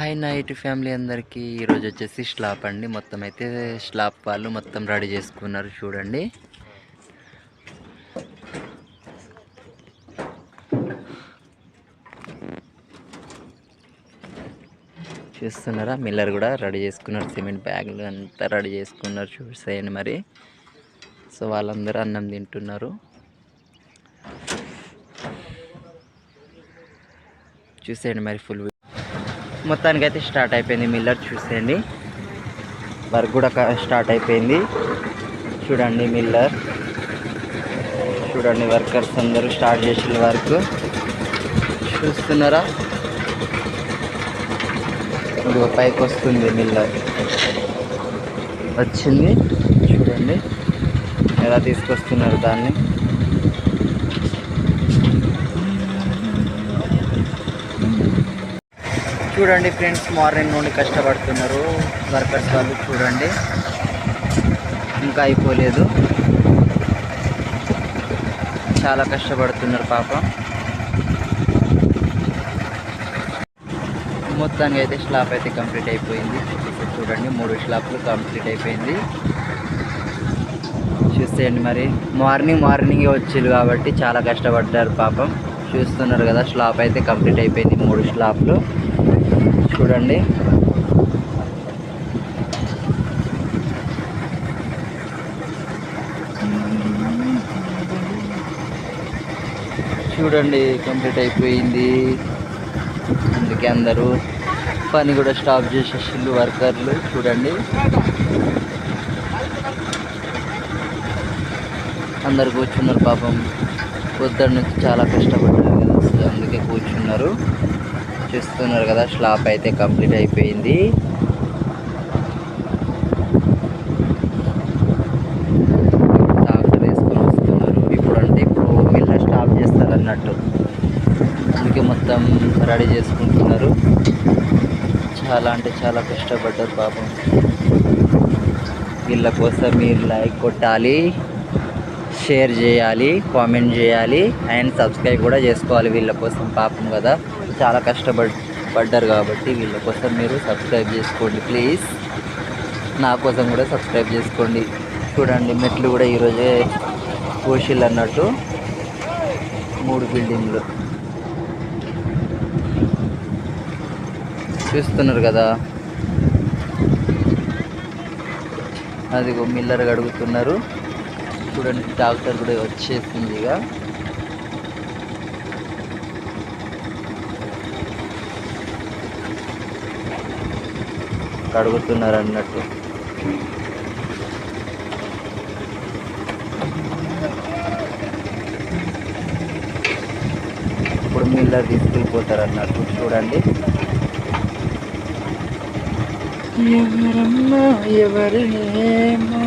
Hi night family అందరికీ. ఈరోజు వచ్చేసి స్లాప్ అండి. మొత్తం అయితే స్లాప్ వాళ్ళు మొత్తం రెడీ చేసుకున్నారు చూడండి. చూస్తున్నారా? మిల్లర్ కూడా రెడీ చేసుకున్నారు. సిమెంట్ బ్యాగులు అంతా రెడీ చేసుకున్నారు చూసేయండి మరి. సో వాళ్ళందరూ అన్నం తింటున్నారు. చూసేయండి మరి ఫుల్ మొత్తానికి అయితే స్టార్ట్ అయిపోయింది మిల్లర్ చూసేయండి. వర్క్ కూడా స్టార్ట్ అయిపోయింది. చూడండి మిల్లర్. చూడండి వర్కర్స్ అందరూ స్టార్ట్ చేసిన వర్క్. చూస్తున్నారా? ఇది పైకి వస్తుంది మిల్లర్. వచ్చింది. చూడండి. ఎలా తీసుకొస్తున్నారు దాన్ని? చూడండి ఫ్రెండ్స్ మార్నింగ్ నుండి కష్టపడుతున్నారు వర్కర్స్ వాళ్ళు చూడండి. ఇంకా అయిపోలేదు. చాలా కష్టపడుతున్నారు పాపం. మొత్తానికి అయితే స్లాబ్ అయితే కంప్లీట్ అయిపోయింది. చూడండి మూడు స్లాబ్లు కంప్లీట్ అయిపోయింది. చూసేయండి మరి. మార్నింగ్ మార్నింగ్ వచ్చింది కాబట్టి చాలా కష్టపడ్డారు పాపం. చూస్తున్నారు కదా స్లాబ్ అయితే కంప్లీట్ అయిపోయింది మూడు స్లాబ్లు. చూడండి. చూడండి కంప్లీట్ అయిపోయింది. అందుకే అందరూ పని కూడా స్టాప్ చేసేసిండు వర్కర్లు. చూడండి. అందరు కూర్చున్నారు పాపం. పొద్దున్న నుంచి చాలా కష్టపడ్డారు కదా అందుకే కూర్చున్నారు. చూస్తున్నారు కదా స్లాప్ అయితే కంప్లీట్ అయిపోయింది. డాక్టర్ వేసుకొని వస్తున్నారు. ఇప్పుడు అంటే ఇప్పుడు మిల్ల స్టాప్ చేస్తారు అన్నట్టు అందుకే మొత్తం రెడీ చేసుకుంటున్నారు. చాలా అంటే చాలా కష్టపడ్డారు పాపం. వీళ్ళ కోసం మీరు లైక్ కొట్టాలి షేర్ చేయాలి కామెంట్ చేయాలి అండ్ సబ్స్క్రైబ్ కూడా చేసుకోవాలి వీళ్ళ కోసం పాపం కదా. చాలా కష్టపడ్ పడ్డారు కాబట్టి వీళ్ళ కోసం మీరు సబ్స్క్రైబ్ చేసుకోండి ప్లీజ్ నా కోసం కూడా సబ్స్క్రైబ్ చేసుకోండి. చూడండి మెట్లు కూడా ఈరోజే పోషిల్ అన్నట్టు మూడు బిల్డింగ్లు చూస్తున్నారు కదా? అదిగో మిల్లర్ అడుగుతున్నారు చూడండి డాక్టర్ కూడా వచ్చేసింది ఇక. కడుగుతున్నారు అన్నట్టు ఇప్పుడు మీళ్ళ తీసుకెళ్ళిపోతారు అన్నట్టు చూడండి. ఎవరమ్మా ఎవరేమా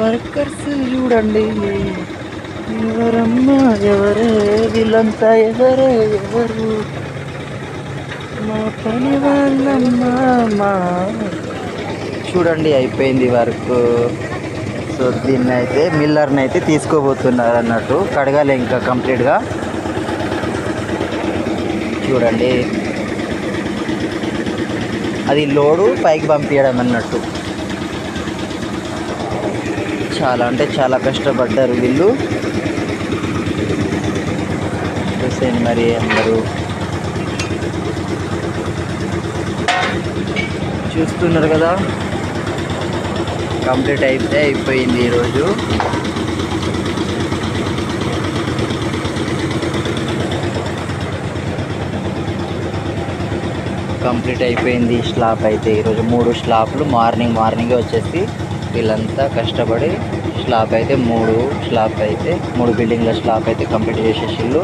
వర్కర్స్ చూడండి. ఎవరమ్మా ఎవరే వీళ్ళంతా ఎవరే ఎవరు? పని వాళ్ళమ్మా చూడండి అయిపోయింది వర్క్. సో దీన్ని అయితే మిల్లర్ని అయితే తీసుకోబోతున్నారు అన్నట్టు కడగాలి ఇంకా కంప్లీట్గా. చూడండి. అది లోడు పైకి పంపించడం అన్నట్టు. చాలా అంటే చాలా కష్టపడ్డారు వీళ్ళు. చూసేయండి మరి అందరూ. చూస్తున్నారు కదా. కంప్లీట్ అయితే అయిపోయింది ఈరోజు. కంప్లీట్ అయిపోయింది స్లాబ్ అయితే. ఈరోజు మూడు స్లాబ్లు మార్నింగ్ మార్నింగే వచ్చేసి వీళ్ళంతా కష్టపడి స్లాబ్ అయితే మూడు స్లాబ్ అయితే మూడు బిల్డింగ్ల స్లాబ్ అయితే కంప్లీట్ చేసేసిళ్ళు.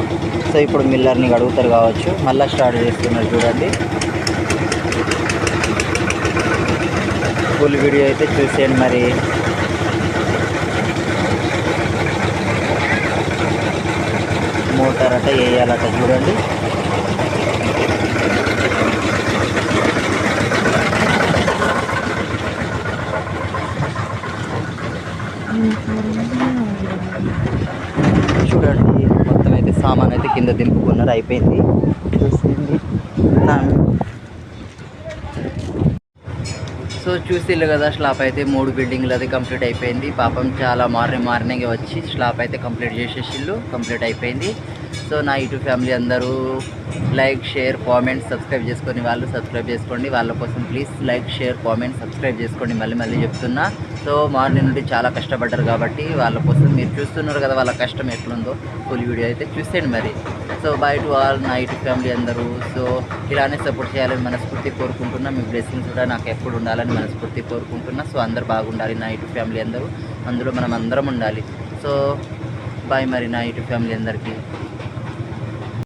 సో ఇప్పుడు మిల్లర్ని అడుగుతారు కావచ్చు. మళ్ళీ స్టార్ట్ చేస్తున్నారు చూడండి. ఫుల్ వీడియో అయితే చూసేయండి మరి. మోటార్ అట వేయాలట చూడండి. చూడండి మొత్తం అయితే సామాన్ అయితే కింద దింపుకున్నారు అయిపోయింది చూసేయండి నా సో చూసిల్లు కదా స్లాప్ అయితే మూడు బిల్డింగ్లు అది కంప్లీట్ అయిపోయింది. పాపం చాలా మార్నింగ్ మార్నింగ్ వచ్చి స్లాప్ అయితే కంప్లీట్ చేసేసిళ్ళు కంప్లీట్ అయిపోయింది. సో నా యూట్యూబ్ ఫ్యామిలీ అందరూ లైక్ షేర్ కామెంట్ సబ్స్క్రైబ్ చేసుకొని వాళ్ళు సబ్స్క్రైబ్ చేసుకోండి. వాళ్ళ కోసం please like share comment subscribe చేసుకోండి మళ్ళీ మళ్ళీ చెప్తున్నా. సో మార్నింగ్ నుండి చాలా కష్టపడ్డారు కాబట్టి వాళ్ళ కోసం మీరు చూస్తున్నారు కదా వాళ్ళ కష్టం ఎట్లుందో. ఫుల్ వీడియో అయితే చూసేయండి మరి. సో బై టు ఆల్ నా యూట్యూబ్ ఫ్యామిలీ అందరూ. సో ఇలానే సపోర్ట్ చేయాలని మనస్ఫూర్తి కోరుకుంటున్నా. మీ బ్లెస్సింగ్స్ కూడా నాకు ఎప్పుడు ఉండాలని మనస్ఫూర్తి కోరుకుంటున్నా. సో అందరు బాగుండాలి నా యూట్యూబ్ ఫ్యామిలీ అందరూ. అందులో మనం అందరం ఉండాలి. సో బాయ్ మరి నా యూట్యూబ్ ఫ్యామిలీ అందరికీ.